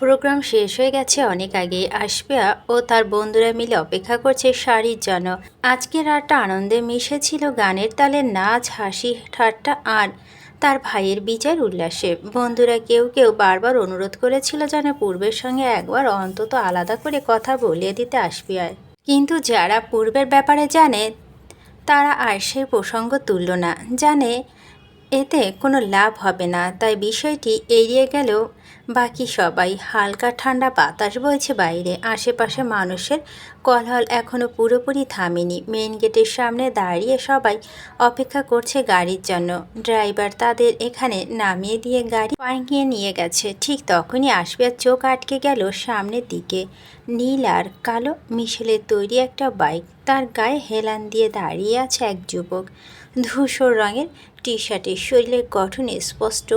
Programme শেষ হয়ে গেছে অনেক আগে আসপিয়া ও তার বন্ধুরা মিলে অপেক্ষা করছে শাড়ির জন্য। আজকের রাতটা আনন্দে মিশেছিল গানের তালে নাচ, হাসি, ঠাট্টা আর তার ভাইয়ের বিচার উল্লাসে। বন্ধুরা কেউ কেউ বারবার অনুরোধ করেছিল যেন পূর্বের সঙ্গে একবার অন্তত আলাদা করে কথা বলিয়ে দিতে আসপিয়ায় কিন্তু যারা পূর্বের ব্যাপারে জানে, তারা আর সেই প্রসঙ্গ তুলল না। জানে এতে কোনো লাভ হবে না, তাই বিষয়টি এড়িয়ে গেলেও বাকি সবাই হালকা ঠান্ডা বাতাস বইছে বাইরে। আশেপাশে মানুষের কলহল এখনও পুরোপুরি থামেনি। মেন গেটের সামনে দাঁড়িয়ে সবাই অপেক্ষা করছে গাড়ির জন্য। ড্রাইভার তাদের এখানে নামিয়ে দিয়ে গাড়ি পাইকিয়ে নিয়ে গেছে। ঠিক তখনই আসবে চোখ আটকে গেল সামনের দিকে। নীল আর কালো মিশেলের তৈরি একটা বাইক। তার গায়ে হেলান দিয়ে দাঁড়িয়ে আছে এক যুবক। ধূসর রঙের টি শার্টের শরীরের গঠন স্পষ্ট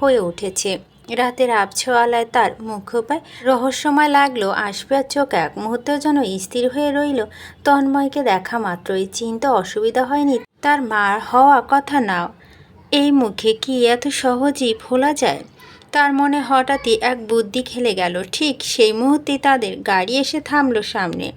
হয়ে উঠেছে। রাতের আবছোয়ালায় তার মুখোপায় রহস্যময় লাগল আসবার চোখ এক মুহূর্তের জন্য স্থির হয়ে রইল। তন্ময়কে দেখা মাত্রই চিন্তা অসুবিধা হয়নি তার মার হওয়া কথা নাও এই মুখে কি এত সহজেই ভোলা যায়? তার মনে হঠাৎই এক বুদ্ধি খেলে গেল। ঠিক সেই মুহূর্তে তাদের গাড়ি এসে থামলো সামনে।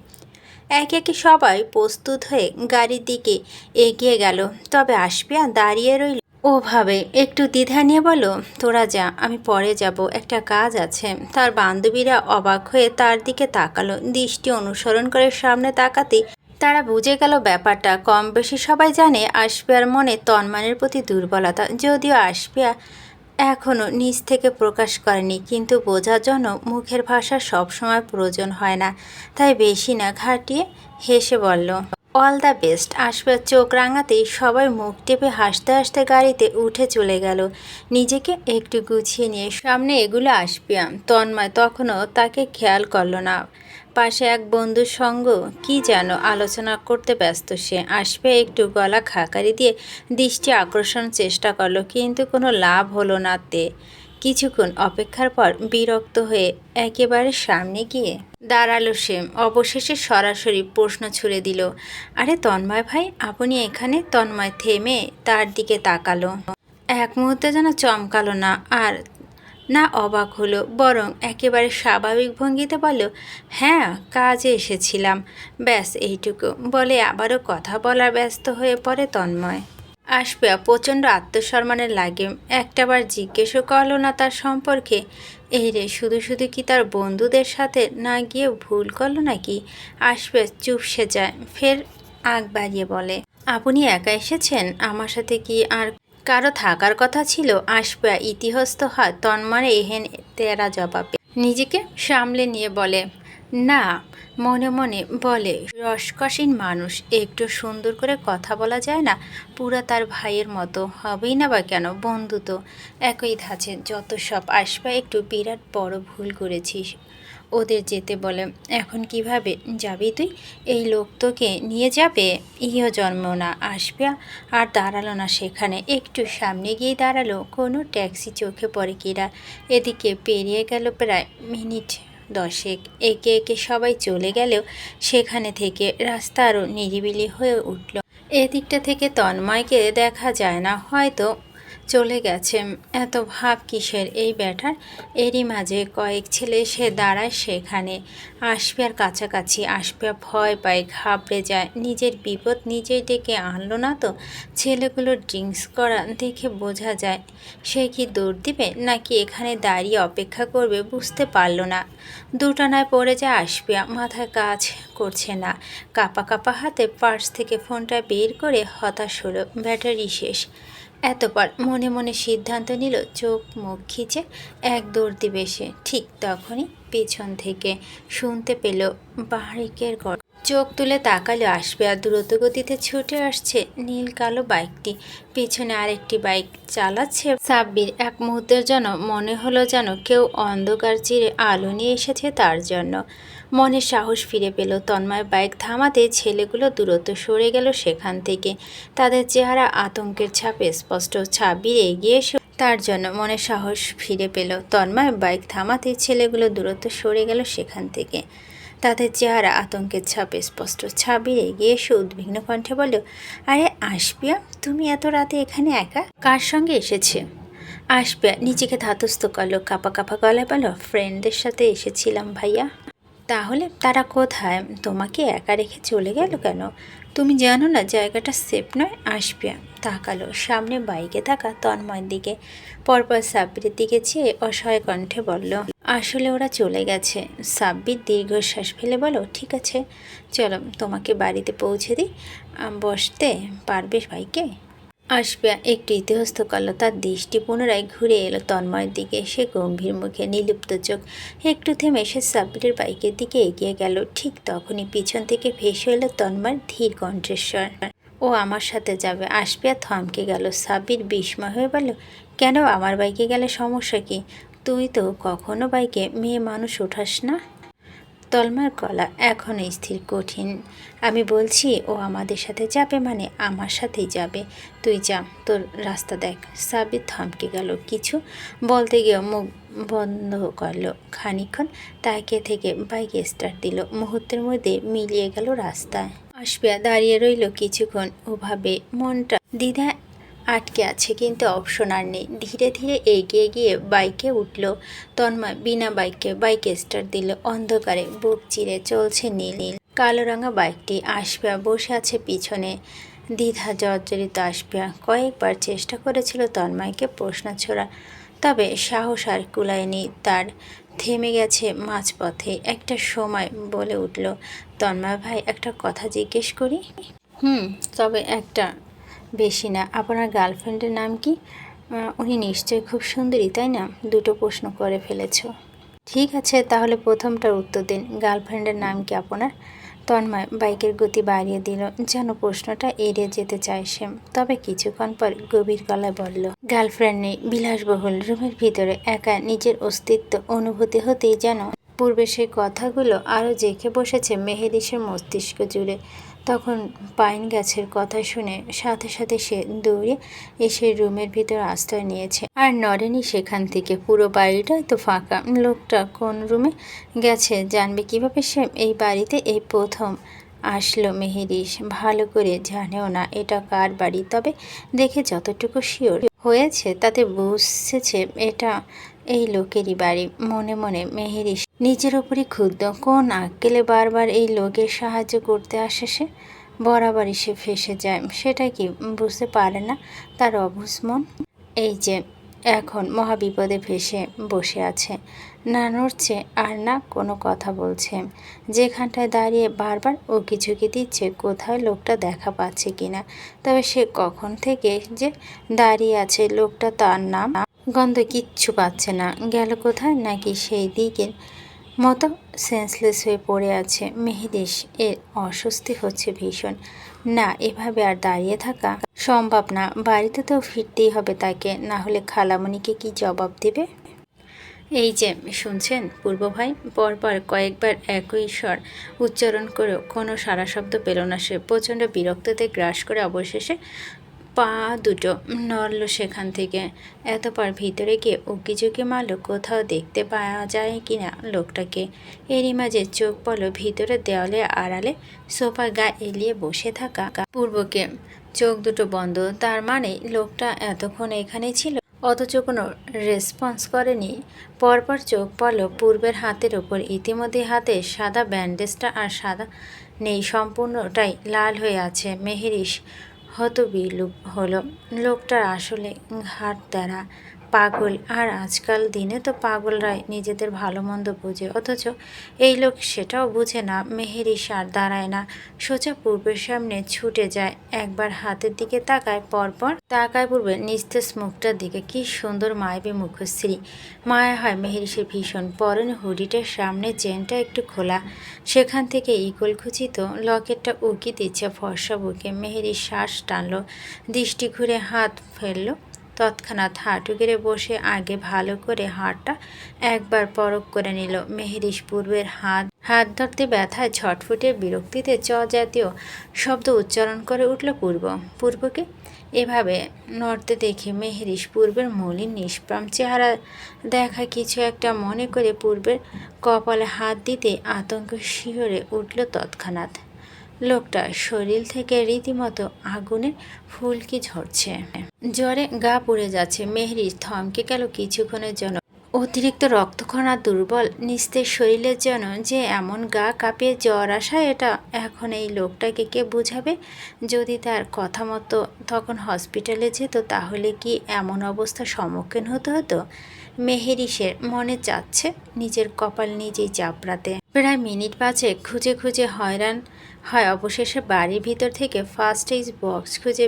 এক একে সবাই প্রস্তুত হয়ে গাড়ির দিকে এগিয়ে গেল। তবে আসপিয়া দাঁড়িয়ে রইল। ওভাবে, একটু দ্বিধা নিয়ে বলো, তোরা যা, আমি পরে যাব। একটা কাজ আছে। তার বান্ধবীরা অবাক হয়ে তার দিকে তাকালো। দৃষ্টি অনুসরণ করে সামনে তাকাতে তারা বুঝে গেল ব্যাপারটা। কম বেশি সবাই জানে আসপিয়ার মনে তন্মানের প্রতি দুর্বলতা। যদিও আসপিয়া এখনও নিজ থেকে প্রকাশ করেনি, কিন্তু বোঝার জন্য মুখের ভাষা সবসময় প্রয়োজন হয় না। তাই বেশি না, ঘাটিয়ে হেসে বলল অল দ্য বেস্ট। আসবার চোখ রাঙাতেই সবাই মুখ টেপে হাসতে হাসতে গাড়িতে উঠে চলে গেল। নিজেকে একটু গুছিয়ে নিয়ে সামনে এগুলো আসপিয়া তন্ময় তখনও তাকে খেয়াল করল না। পাশে এক বন্ধুর সঙ্গ, কি যেন আলোচনা করতে ব্যস্ত সে। আসবে একটু গলা খাকারি দিয়ে দৃষ্টি আকর্ষণ চেষ্টা করল, কিন্তু কোনো লাভ হলো না তে। কিছুক্ষণ অপেক্ষার পর বিরক্ত হয়ে একেবারে সামনে গিয়ে দাঁড়াল সে। অবশেষে সরাসরি প্রশ্ন ছুড়ে দিল, আরে তন্ময় ভাই, আপনি এখানে? তন্ময় থেমে তার দিকে তাকালো। এক মুহূর্তে যেন চমকালো না, আর না অবাক হলো, বরং একেবারে স্বাভাবিক ভঙ্গিতে বলল হ্যাঁ কাজে এসেছিলাম। ব্যাস, এইটুকু। বলে আবারও কথা বলার ব্যস্ত হয়ে পড়ে তন্ময়। আসবে প্রচণ্ড আত্মসম্মানের লাগে। একটাবার জিজ্ঞেসও করল না তার সম্পর্কে। এই রে, শুধু শুধু কি তার বন্ধুদের সাথে না গিয়ে ভুল করল নাকি? আসবে চুপসে যায়, ফের আগ বাড়িয়ে বলে। আপনি একা এসেছেন? আমার সাথে কি আর কারও থাকার কথা ছিল? আসবে ইতিহস্ত হয় তন্মনে এহেন তেরা জবাবে। নিজেকে সামলে নিয়ে বলে না, মনে মনে বলে, রসকসীন মানুষ, একটু সুন্দর করে কথা বলা যায় না? পুরা তার ভাইয়ের মতো, হবেই না বা কেন? বন্ধু তো, একই ধাঁচে, যত সব আসবা, একটু বিরাট বড় ভুল করেছিস। ওদের যেতে বলে, এখন কীভাবে? যাবি তুই? এই লোক তোকে নিয়ে যাবে? ইহ জন্ম না, আসবে? আর দাঁড়াল না সেখানে, একটু সামনে গিয়ে দাঁড়াল। কোনো ট্যাক্সি চোখে পড়ে কিরা? এদিকে পেরিয়ে গেল প্রায় মিনিট। দশেক একে একে সবাই চলে গেলেও সেখানে থেকে রাস্তা আরও নিরিবিলি হয়ে উঠল। এদিকটা থেকে তন্ময়কে দেখা যায় না, হয়তো চলে গেছে। এত ভাব কিসের? এই ব্যাটার, এরই মাঝে কয়েক ছেলে এসে দাঁড়ায় সেখানে। আসপিয়ার কাছাকাছি আসপিয়া ভয় পায়, ঘাবড়ে যায়। নিজের বিপদ নিজেই ডেকে আনলো না তো? ছেলেগুলো ড্রিঙ্কস করা দেখে বোঝা যায়, সে কি দৌড় দিবে? নাকি এখানে দাঁড়িয়ে অপেক্ষা করবে বুঝতে পারল না। দুটানায় পড়ে যায় আসপিয়া মাথায় কাজ করছে না। কাপা কাপা হাতে পার্স থেকে ফোনটা বের করে হতাশ হলো ব্যাটারি শেষ। এতপর মনে মনে সিদ্ধান্ত নিল, চোখ মুখ খিচে এক দৌড় দিবে সে ঠিক তখনই পেছন থেকে শুনতে পেল বাহারিকের গড় চোখ তুলে তাকালে, আসবে আর দ্রুত গতিতে ছুটে আসছে নীল কালো বাইকটি। পেছনে আরেকটি বাইক চালাচ্ছে সাব্বির। এক মুহূর্তের জন্য মনে হলো যেন কেউ অন্ধকার চিরে আলো নিয়ে এসেছে তার জন্য। মনে সাহস ফিরে পেল তন্ময় বাইক থামাতে ছেলেগুলো দূরত্ব সরে গেল সেখান থেকে। তাদের চেহারা আতঙ্কের ছাপে স্পষ্ট ছাব্বির এগিয়ে এসে তার জন্য মনে সাহস ফিরে পেল। তন্ময় বাইক থামাতে ছেলেগুলো দূরত্ব সরে গেল সেখান থেকে। তাদের চেহারা আতঙ্কের ছাপে স্পষ্ট ছাবির এগিয়ে এসে উদ্বিগ্ন কণ্ঠে বলল, আরে আসবিয়া তুমি এত রাতে এখানে একা? কার সঙ্গে এসেছে? আসবে নিজেকে ধাতস্থ করল, কাপা কাপা গলায় বলো ফ্রেন্ডদের সাথে এসেছিলাম ভাইয়া। তাহলে তারা কোথায়? তোমাকে একা রেখে চলে গেল কেন? তুমি জানো না, জায়গাটা সেফ নয়? আসবে তাকালো সামনে বাইকে থাকা তন্ময়ের দিকে। পরপর সাব্বিরের দিকে চেয়ে অসহায় কণ্ঠে বলল আসলে ওরা চলে গেছে। সাব্বির দীর্ঘশ্বাস ফেলে বলো, ঠিক আছে, চলো তোমাকে বাড়িতে পৌঁছে দিই। বসতে পারবে বাইকে আসবে একটু ইতিহস্ত করল, তার দৃষ্টি পুনরায় ঘুরে এলো তন্ময়ের দিকে। সে গম্ভীর মুখে নিলুপ্ত চোখ, একটু থেমে সে সাব্বিরের বাইকের দিকে এগিয়ে গেল। ঠিক তখনই পিছন থেকে ভেসে এলো তন্ময়ের ধীর কণ্ঠেশ্বর ও আমার সাথে যাবে। আসবে আর থমকে গেল। সাব্বির বিস্ময় হয়ে বলল, কেন? আমার বাইকে গেলে সমস্যা কি? তুই তো কখনো বাইকে মেয়ে মানুষ ওঠাস না? তলমার গলা এখনও স্থির কঠিন। আমি বলছি, ও আমাদের সাথে যাবে মানে আমার সাথেই যাবে। তুই যা, তোর রাস্তা দেখ। সাবির থমকে গেল কিছু। বলতে গিয়ে মুখ বন্ধ করল। খানিক্ষণ তাকে থেকে বাইক স্টার্ট দিল। মুহূর্তের মধ্যে মিলিয়ে গেল রাস্তায়। আসবিয়া দাঁড়িয়ে রইল কিছুক্ষণ। ওভাবে মনটা দ্বিধা আটকে আছে, কিন্তু অপশন আর নেই। ধীরে ধীরে এগিয়ে গিয়ে বাইকে উঠল। তন্ময় বিনা বাইকে বাইকে স্টার্ট দিল। অন্ধকারে বুক চিরে চলছে নীল নীল। কালো রঙা বাইকটি আসপিয়া বসে আছে পিছনে। দ্বিধা জর্জরিত আসপিয়া কয়েকবার চেষ্টা করেছিল তন্ময়কে প্রশ্ন ছোড়া। তবে সাহস আর কুলায়নি তার। থেমে গেছে মাঝপথে। একটা সময় বলে উঠল, তন্ময় ভাই, একটা কথা জিজ্ঞেস করি? হুম, তবে একটা বেশি না। আপনার গার্লফ্রেন্ডের নাম কি? উনি নিশ্চয়ই খুব সুন্দরী, তাই না? দুটো প্রশ্ন করে ফেলেছ। ঠিক আছে, তাহলে প্রথমটার উত্তর দিন। গার্লফ্রেন্ডের নাম কি আপনার? তন্ময়, বাইকের গতি বাড়িয়ে দিল। যেন প্রশ্নটা এড়িয়ে যেতে চায় সে। তবে কিছুক্ষণ পর গভীর গলায় বলল, গার্লফ্রেন্ড নেই, বিলাসবহুল। রুমের ভিতরে একা নিজের অস্তিত্ব অনুভূতি হতেই যেন পূর্বে সেই কথাগুলো আরও জেঁকে বসেছে মেহেদিসের মস্তিষ্ক জুড়ে। তখন পাইন গাছের কথা শুনে সাথে সাথে সে দৌড়ে এসে রুমের ভিতর আশ্রয় নিয়েছে। আর নরেনি সেখান থেকে পুরো বাড়িটাই তো ফাঁকা। লোকটা কোন রুমে গেছে জানবে কীভাবে সে এই বাড়িতে এই প্রথম আসলো মেহেরিস ভালো করে জানেও না এটা কার বাড়ি, তবে দেখে যতটুকু শিওর হয়েছে তাতে বুঝেছে এটা এই লোকেরই বাড়ি। মনে মনে মেহেরিস নিজের ওপরই ক্ষুব্ধ। কোন আক্কেলে বারবার এই লোকের সাহায্য করতে আসে সে? বরাবরই সে ফেসে যায়। সেটা কি বুঝতে পারে না তার অবুঝ মন? এই যে, এখন মহাবিপদে ফেসে বসে আছে। না নড়ছে আর না কোনো কথা বলছে। যেখানটায় দাঁড়িয়ে বারবার ও কিছুকে দিচ্ছে, কোথায় লোকটা দেখা পাচ্ছে কিনা? তবে সে কখন থেকে যে দাঁড়িয়ে আছে লোকটা তার নাম গন্ধ কিচ্ছু পাচ্ছে না। গেল কোথায় নাকি সেই দিকের মতো সেন্সলেস হয়ে পড়ে আছে মেহেদিস এর অস্বস্তি হচ্ছে ভীষণ। না, এভাবে আর দাঁড়িয়ে থাকা সম্ভব না। বাড়িতে তো ফিরতেই হবে তাকে, না হলে খালামণিকে কি জবাব দেবে? এই যে, শুনছেন পূর্ব ভাই? পরপর কয়েকবার একই স্বর উচ্চারণ করেও কোনো সারা শব্দ পেল না সে। প্রচণ্ড বিরক্ততে গ্রাস করে অবশেষে পা দুটো নড়ল সেখান থেকে। এতবার ভিতরে গিয়ে উকি ঝুঁকি মারল, কোথাও দেখতে পাওয়া যায় কিনা লোকটাকে। এরই মাঝে চোখ পড়ল ভিতরে দেওয়ালে আড়ালে সোফা গা এলিয়ে বসে থাকা পূর্বকে। চোখ দুটো বন্ধ, তার মানে লোকটা এতক্ষণ এখানে ছিল, অথচ কোনো রেসপন্স করেনি। পরপর চোখ পড়ল পূর্বের হাতের ওপর, ইতিমধ্যে হাতে সাদা ব্যান্ডেজটা আর সাদা নেই, সম্পূর্ণটাই লাল হয়ে আছে মেহেরিস হতবিলুপ হলো লোকটার আসলে ঘাট দ্বারা পাগল। আর আজকাল দিনে তো পাগলরাই নিজেদের ভালো মন্দ বোঝে। অথচ এই লোক সেটাও বুঝে না, মেহেরি আর দাঁড়ায় না, সোজা পূর্বের সামনে ছুটে যায়। একবার হাতের দিকে তাকায়, পরপর তাকায় পূর্বে নিস্তেজ মুখটার দিকে। কি সুন্দর মায়াবী মুখশ্রী। মায়া হয় মেহেরিসের ভীষণ। পরনে হুডিটার সামনে চেনটা একটু খোলা। সেখান থেকে ইগল খুচিত লকেটটা উকি দিচ্ছে ফর্সা বুকে। মেহেরি শ্বাস টানলো, দৃষ্টি ঘুরে হাত ফেলল। তৎক্ষণাৎ হাঁটু গেড়ে বসে আগে ভালো করে হাতটা একবার পরক করে নিল। মেহেরিস পূর্বের হাত হাত ধরতে ব্যথায় ছটফুটে বিরক্তিতে চ জাতীয় শব্দ উচ্চারণ করে উঠল পূর্ব। পূর্বকে এভাবে নড়তে দেখে মেহেরিস পূর্বের মলিন নিষ্প্রাম চেহারা দেখা কিছু একটা মনে করে পূর্বের কপালে হাত দিতে আতঙ্ক শিহরে উঠল তৎক্ষণাৎ। লোকটা শরীর থেকে রীতিমতো আগুনে ফুলকি ঝরছে। জ্বরে গা পুড়ে যাচ্ছে। মেহরি থমকে গেল কিছুক্ষণের জন্য। অতিরিক্ত রক্তক্ষরণ আর দুর্বল নিস্তের শরীরের জন্য যে এমন গা কাঁপিয়ে জ্বর আসা, এটা এখন এই লোকটাকে কে বুঝাবে? যদি তার কথা মতো তখন হসপিটালে যেত, তাহলে কি এমন অবস্থার সম্মুখীন হতে হতো? মেহেরিসের মনে চাচ্ছে, নিজের কপাল নিজেই চাপড়াতে। প্রায় মিনিট পাঁচে খুঁজে খুঁজে হয়রান হয় অবশেষে বাড়ির ভিতর থেকে ফার্স্ট এইজ বক্স খুঁজে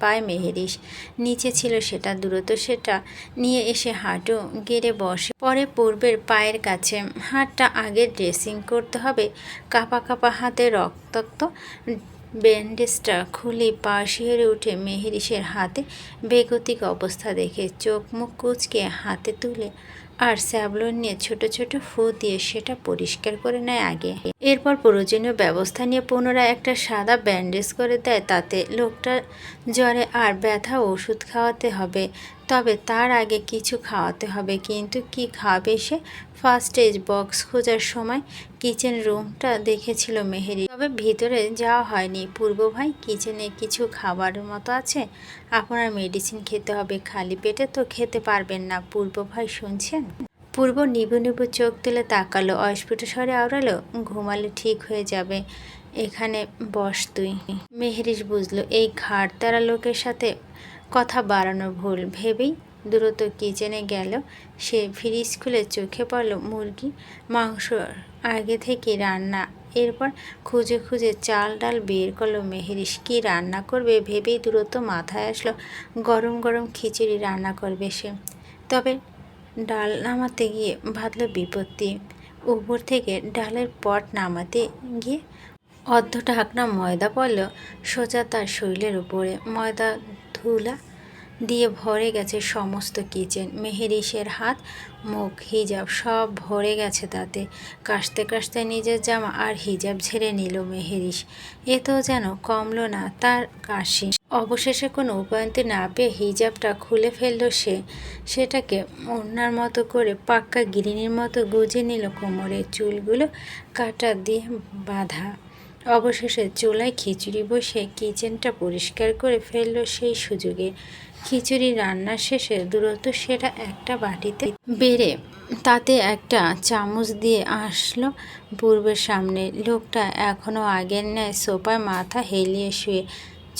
পায় মেহেরিস নিচে ছিল সেটা দ্রুত সেটা। নিয়ে এসে হাঁটু গেড়ে বসে। পরে পূর্বের পায়ের কাছে হাতটা আগে ড্রেসিং করতে হবে। কাপা কাপা হাতে রক্তাক্ত ব্যান্ডেজটা খুলে পা শিহরে উঠে মেহেরিসের হাতে বেগতিক অবস্থা দেখে চোখ মুখ কুচকে হাতে তুলে আর স্যাবলন নিয়ে ছোট ছোট ফু দিয়ে সেটা পরিষ্কার করে নেয় আগে। এরপর প্রয়োজনীয় ব্যবস্থা নিয়ে পুনরায় একটা সাদা ব্যান্ডেজ করে দেয়, তাতে লোকটা জ্বরে আর ব্যথা ওষুধ খাওয়াতে হবে। তবে তার আগে কিছু খাওয়াতে হবে, কিন্তু কি খাবে সে ফার্স্ট এজ বক্স খোঁজার সময় কিচেন রুমটা দেখেছিল মেহেরি। তবে ভিতরে যাওয়া হয়নি। পূর্ব ভাই কিচেনে কিছু খাবারের মতো আছে, আপনার মেডিসিন খেতে হবে। খালি পেটে তো খেতে পারবেন না, পূর্ব ভাই শুনছেন? পূর্ব নিবু নিবু চোখ তুলে তাকালো, অস্ফুট স্বরে আওড়ালো, ঘুমালে ঠিক হয়ে যাবে, এখানে বস তুই। মেহরিশ বুঝলো, এই ঘাড় তারা লোকের সাথে কথা বাড়ানো ভুল, ভেবেই দ্রুত কিচেনে গেল। সে ফ্রিজ খুলে চোখে পড়ল মুরগি, মাংস, আগে থেকে রান্না। এরপর খুঁজে খুঁজে চাল ডাল বের করল মেহেরিস। কি রান্না করবে ভেবেই দ্রুত মাথায় আসলো গরম গরম খিচুড়ি রান্না করবে সে। তবে ডাল নামাতে গিয়ে ভাবল বিপত্তি। উপর থেকে ডালের পট নামাতে গিয়ে অর্ধ ঢাকনা ময়দা পড়ল সোজা তার শরীরের উপরে। ময়দা ধুলা দিয়ে ভরে গেছে সমস্ত কিচেন। মেহেরিসের হাত, মুখ, হিজাব সব ভরে গেছে তাতে। কাশতে কাশতে নিজের জামা আর হিজাব ঝেড়ে নিল মেহেরিস। এ তো যেন কমলো না তার কাশি। অবশেষে কোনো উপায়ন্তে না পেয়ে হিজাবটা খুলে ফেলল সে। সেটাকে অন্যার মতো করে পাক্কা গিরিনির মতো গুজে নিল কোমরের চুলগুলো কাটা দিয়ে বাঁধা। অবশেষে চুলায় খিচুড়ি বসে কিচেনটা পরিষ্কার করে ফেলল সেই সুযোগে। খিচুড়ি রান্নার শেষে দূরত্ব সেটা একটা বাটিতে বেড়ে তাতে একটা চামচ দিয়ে আসলো পূর্বের সামনে। লোকটা এখনও আগের ন্যায় সোপায় মাথা হেলিয়ে শুয়ে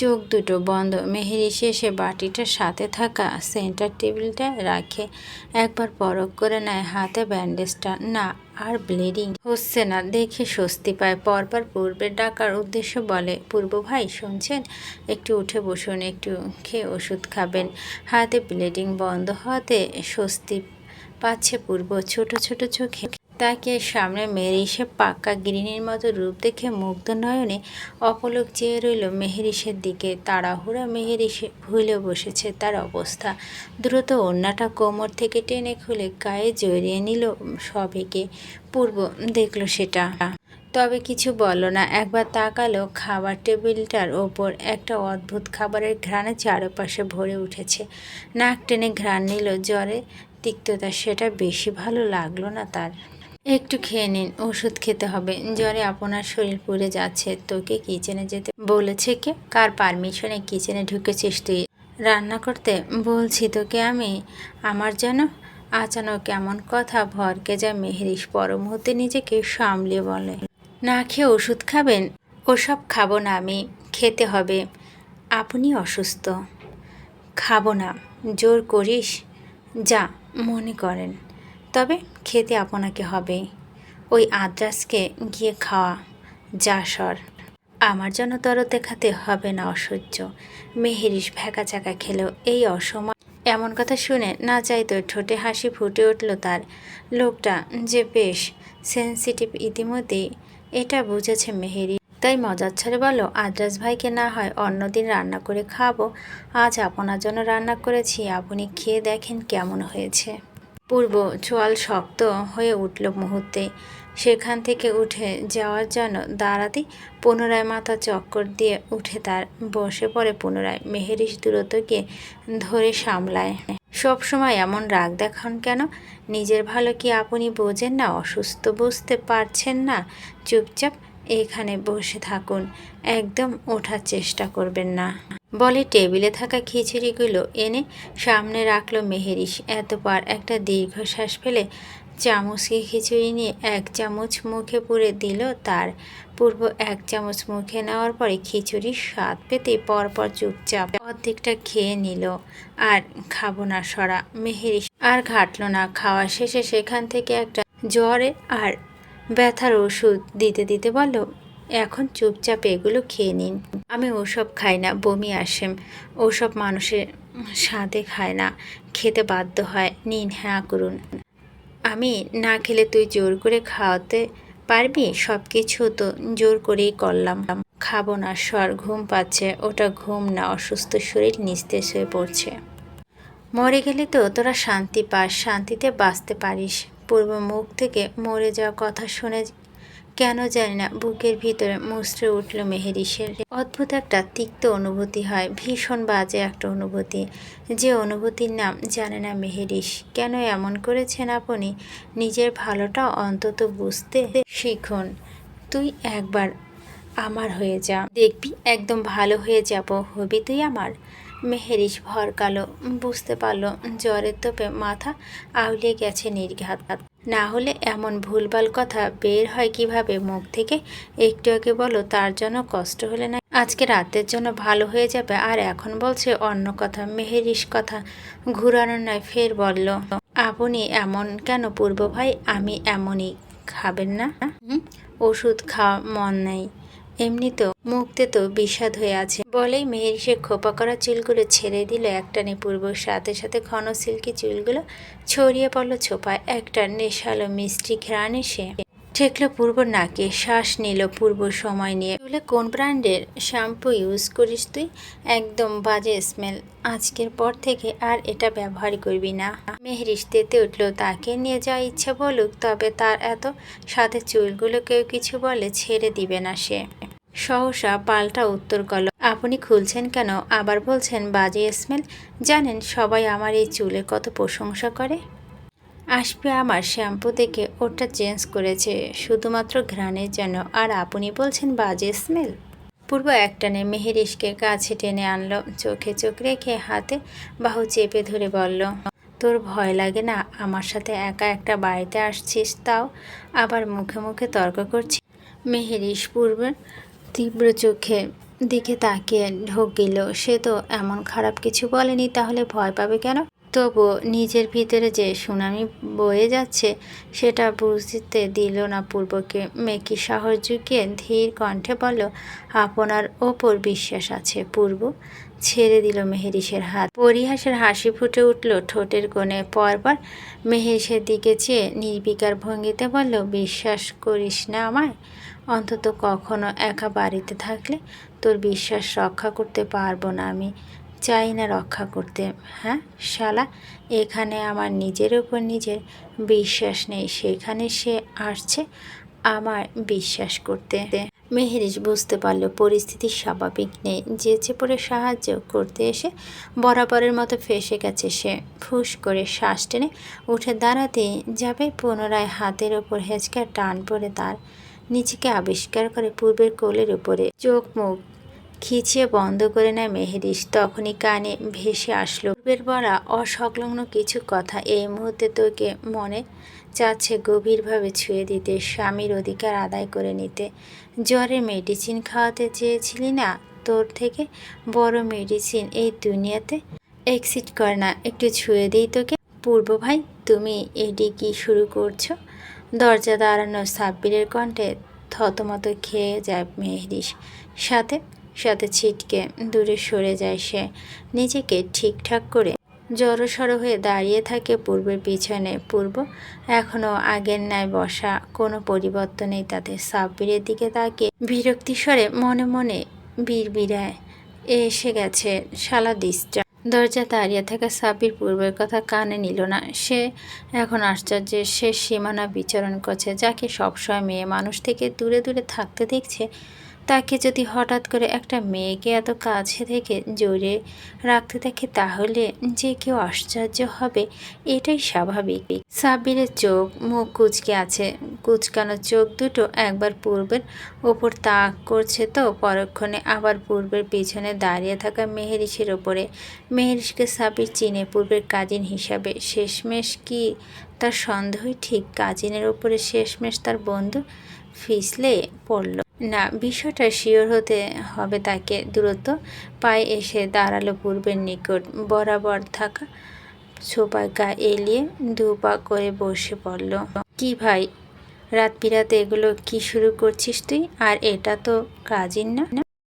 চোখ দুটো বন্ধ। মেহেরি শেষে বাটিটার সাথে থাকা সেন্টার টেবিলটা রাখে। একবার পরক করে নেয় হাতে ব্যান্ডেজটা। না, আর ব্লিডিং হচ্ছে না। দেখে স্বস্তি পায়। পরপর পূর্বে ডাকার উদ্দেশ্য বলে, পূর্ব ভাই, শুনছেন? একটু উঠে বসুন, একটু খেয়ে ওষুধ খাবেন। হাতে ব্লিডিং বন্ধ হওয়াতে স্বস্তি পাচ্ছে পূর্ব। ছোট ছোট চোখে তাকে সামনে মেরিসে পাক্কা গৃহিণীর মতো রূপ দেখে মুগ্ধ নয়নে অপলক চেয়ে রইল মেহেরিসের দিকে। তাড়াহুড়া মেহেরিসে ভুলে বসেছে তার অবস্থা। দ্রুত অন্যটা কোমর থেকে টেনে খুলে গায়ে জড়িয়ে নিল সবেকে পূর্ব দেখল সেটা। তবে কিছু বলো না। একবার তাকালো খাবার টেবিলটার ওপর। একটা অদ্ভুত খাবারের ঘ্রাণে চারপাশে ভরে উঠেছে। নাক টেনে ঘ্রাণ নিল জ্বরে। তিক্ততা সেটা বেশি ভালো লাগল না তার। একটু খেয়ে নিন, ওষুধ খেতে হবে। জ্বরে আপনার শরীর পুড়ে যাচ্ছে। তোকে কিচেনে যেতে বলেছে কে? কার পারমিশনে কিচেনে ঢুকেছিস তুই? রান্না করতে বলছি তোকে আমি। আমার যেন আচানক এমন কথা ভরকে যা মেহরিস পর মুহূর্তে নিজেকে সামলে বলে। না খেয়ে ওষুধ খাবেন? ওসব খাব না আমি। খেতে হবে। আপনি অসুস্থ। খাব না। জোর করিস? যা, মনে করেন। তবে খেতে আপনাকে হবে। ওই আদ্রাসকে গিয়ে খাওয়া। যা সর। আমার জন্য তর দেখাতে হবে না অসহ্য। মেহেরিস ভ্যাকা চাকা খেলো এই অসময় এমন কথা শুনে না চাইতো ঠোঁটে হাসি ফুটে উঠল তার। লোকটা যে বেশ সেন্সিটিভ ইতিমধ্যেই, এটা বুঝেছে মেহেরি। তাই মজার ছড়ে বলো, আদ্রাস ভাইকে না হয় অন্যদিন রান্না করে খাব। আজ আপনার জন্য রান্না করেছি। আপনি খেয়ে দেখেন কেমন হয়েছে। পূর্ব চোয়াল শক্ত হয়ে উঠল মুহূর্তে। সেখান থেকে উঠে যাওয়ার জন্য দাঁড়াতেই পুনরায় মাথা চক্কর দিয়ে উঠে তার। বসে পড়ে পুনরায়। মেহেরিস দূরত গিয়ে ধরে সামলায়। সব সময় এমন রাগ দেখান কেন? নিজের ভালো কি আপনি বোঝেন না? অসুস্থ বুঝতে পারছেন না? চুপচাপ এখানে বসে থাকুন, একদম ওঠার চেষ্টা করবেন না। বলে টেবিলে থাকা খিচুড়িগুলো এনে সামনে রাখল মেহেরিস এতবার একটা দীর্ঘশ্বাস ফেলে চামচকে খিচুড়ি নিয়ে এক চামচ মুখে পুরে দিল তার। পূর্ব এক চামচ মুখে নেওয়ার পরে খিচুড়ির স্বাদ পেতে পরপর চুপচাপ অর্ধেকটা খেয়ে নিল। আর খাব না সরা মেহেরিস আর ঘাটলো না, খাওয়া শেষে সেখান থেকে একটা জ্বরে আর ব্যথার ওষুধ দিতে দিতে বলল, এখন চুপচাপ এগুলো খেয়ে নিন। আমি ওসব খাই না, বমি আসে। ওসব মানুষের স্বাদে খায় না, খেতে বাধ্য হয়। নিন হ্যাঁ করুন। আমি না খেলে তুই জোর করে খাওয়াতে পারবি? সব কিছু তো জোর করেই করলাম। খাব না স্বর ঘুম পাচ্ছে। ওটা ঘুম না, অসুস্থ শরীর নিস্তেজ হয়ে পড়ছে। মরে গেলে তো তোরা শান্তি পাস, শান্তিতে বাঁচতে পারিস। পূর্ব মুখ থেকে মরে যাওয়া কথা শুনে কেন জানি না, বুকের ভিতরে মুচড়ে উঠল মেহেরিসের অদ্ভুত একটা তিক্ত অনুভূতি হয়, ভীষণ বাজে একটা অনুভূতি। যে অনুভূতির নাম জানে না মেহেরিস কেন এমন করেছেন আপনি? নিজের ভালোটা অন্তত বুঝতে শিখুন। তুই একবার আমার হয়ে যা। দেখবি একদম ভালো হয়ে যাব, হবি তুই আমার। মেহেরিস ভরকালো বুঝতে পারল জ্বরের তোপে মাথা আউলে গেছে নির্ঘাত। না হলে এমন ভুলভাল কথা বের হয় কীভাবে? মুখ থেকে একটু আগে বলো, তার জন্য কষ্ট হলে না? আজকে রাতের জন্য ভালো হয়ে যাবে, আর এখন বলছে অন্য কথা, মেহেরিস কথা ঘুরানো নয়, ফের বলল, আপনি এমন কেন পূর্ব ভাই? আমি এমনই, খাবেন না? ওষুধ খাওয়া মন নেই। এমনি তো মুখতে তো বিষাদ হয়ে আছে। বলেই মেহের সে খোপা করা চুলগুলো ছেড়ে দিল একটানে পূর্ব সাথে সাথে ঘন সিল্কি চুলগুলো ছড়িয়ে পড়ল ছোপায়। একটা নেশালো মিষ্টি ঘ্রাণ এসে ঠেকলো পূর্ব নাকে, শ্বাস নিল পূর্ব সময় নিয়ে। বলে কোন ব্র্যান্ডের শ্যাম্পু ইউজ করিস তুই? একদম বাজে স্মেল। আজকের পর থেকে আর এটা ব্যবহার করবি না। মেহরিস তেতে উঠল, তাকে নিয়ে যাওয়া ইচ্ছে বলুক, তবে তার এত সাথে চুলগুলো কেউ কিছু বলে ছেড়ে দিবে না সে। সহসা পাল্টা উত্তর করল, আপনি খুলছেন কেন? আবার বলছেন বাজে স্মেল। জানেন সবাই আমার এই চুলের কত প্রশংসা করে? আসবে আমার শ্যাম্পু দেখে ওটা চেঞ্জ করেছে, শুধুমাত্র ঘ্রাণের জন্য আর আপনি বলছেন বাজে স্মেল? পূর্ব একটানে মেহেরিসকে কাছে টেনে আনলো, চোখে চোখ রেখে হাতে বাহু চেপে ধরে বলল, তোর ভয় লাগে না? আমার সাথে একা একটা বাড়িতে আসছিস, তাও আবার মুখে মুখে তর্ক করছি? মেহেরিস পূর্বের তীব্র চোখে দিকে তাকিয়ে ঢোক গেল, সে তো এমন খারাপ কিছু বলেনি, তাহলে ভয় পাবে কেন? তবুও নিজের ভিতরে যে সুনামি বয়ে যাচ্ছে, সেটা বুঝতে দিল না পূর্বকে। মেকি সাহস জুগিয়ে ধীর কণ্ঠে বলল, আপনার ওপর বিশ্বাস আছে পূর্ব? ছেড়ে দিল মেহেরিসের হাত। পরিহাসের হাসি ফুটে উঠল ঠোঁটের কোণে। পরপর মেহেরিসের দিকে চেয়ে নির্বিকার ভঙ্গিতে বলল, বিশ্বাস করিস না আমায়? অন্তত কখনো একা বাড়িতে থাকলে তোর বিশ্বাস রক্ষা করতে পারব না আমি। চাই না রক্ষা করতে। হ্যাঁ শালা, এখানে আমার নিজের উপর নিজের বিশ্বাস নেই, সেখানে সে আসছে আমার বিশ্বাস করতে। মেহেরিস বুঝতে পারল পরিস্থিতি স্বাভাবিক নেই যেচে পড়ে সাহায্য করতে এসে বরাবরের মতো ফেসে গেছে সে। ফুস করে শ্বাস টেনে উঠে দাঁড়াতে যাবে পুনরায় হাতের ওপর হেঁচকা টান পড়ে তার নিজেকে আবিষ্কার করে পূর্বের কোলের উপরে। চোখ মুখ খিচিয়ে বন্ধ করে নেয় মেহেরিস তখনই কানে ভেসে আসলো। পূর্বের বলা অসংলগ্ন কিছু কথা এই মুহূর্তে তোকে মনে চাচ্ছে গভীরভাবে ছুঁয়ে দিতে, স্বামীর অধিকার আদায় করে নিতে। জ্বরে মেডিসিন খাওয়াতে চেয়েছিলি না তোর থেকে? বড় মেডিসিন এই দুনিয়াতে এক্সিট করে না। একটু ছুঁয়ে দিই তোকে। পূর্ব ভাই, তুমি এডি কি শুরু করছ? দরজা দাঁড়ানো সাব্বিরের কণ্ঠে থতমত খেয়ে যায় মেহরিস সাথে সাথে ছিটকে দূরে সরে যায় সে। নিজেকে ঠিকঠাক করে জড়সড় হয়ে দাঁড়িয়ে থাকে পূর্বের পিছনে। পূর্ব এখনও আগের ন্যায় বসা, কোনো পরিবর্তন নেই তাতে। সাব্বিরের দিকে তাকে বিরক্তি স্বরে মনে মনে বিড়বিড়ায়, এসে গেছে শালা দিসটা দরজা দাঁড়িয়ে থাকা সাব্বির পূর্বের কথা কানে নিল না। সে এখন আশ্চর্যের শেষ সীমানা বিচরণ করছে, যাকে সবসময় মেয়ে মানুষ থেকে দূরে দূরে থাকতে দেখছে তাকে যদি হঠাৎ করে একটা মেয়েকে এত কাছে থেকে জড়িয়ে রাখতে থাকে তাহলে যে কেউ আশ্চর্য হবে, এটাই স্বাভাবিক। সাব্বিরের চোখ, মুখ কুচকে আছে। কুচকানো চোখ দুটো একবার পূর্বের ওপর তাক করছে তো, পরক্ষণে আবার পূর্বের পিছনে দাঁড়িয়ে থাকা মেহেরিসের ওপরে। মেহেরিসকে সাব্বির চিনে পূর্বের কাজিন হিসাবে। শেষমেশ কি তার সন্দেহই ঠিক, কাজিনের ওপরে শেষমেশ তার বন্ধু ফিসলে পড়ল। না, বিষয়টা শিওর হতে হবে তাকে। দ্রুত পায়ে এসে দাঁড়াল পূর্বের নিকট। বরাবর থাকা সোপায় গা এলিয়ে দুপা করে বসে পড়ল। কি ভাই, রাত বিরাতে এগুলো কি শুরু করছিস তুই? আর এটা তো কাজিন না?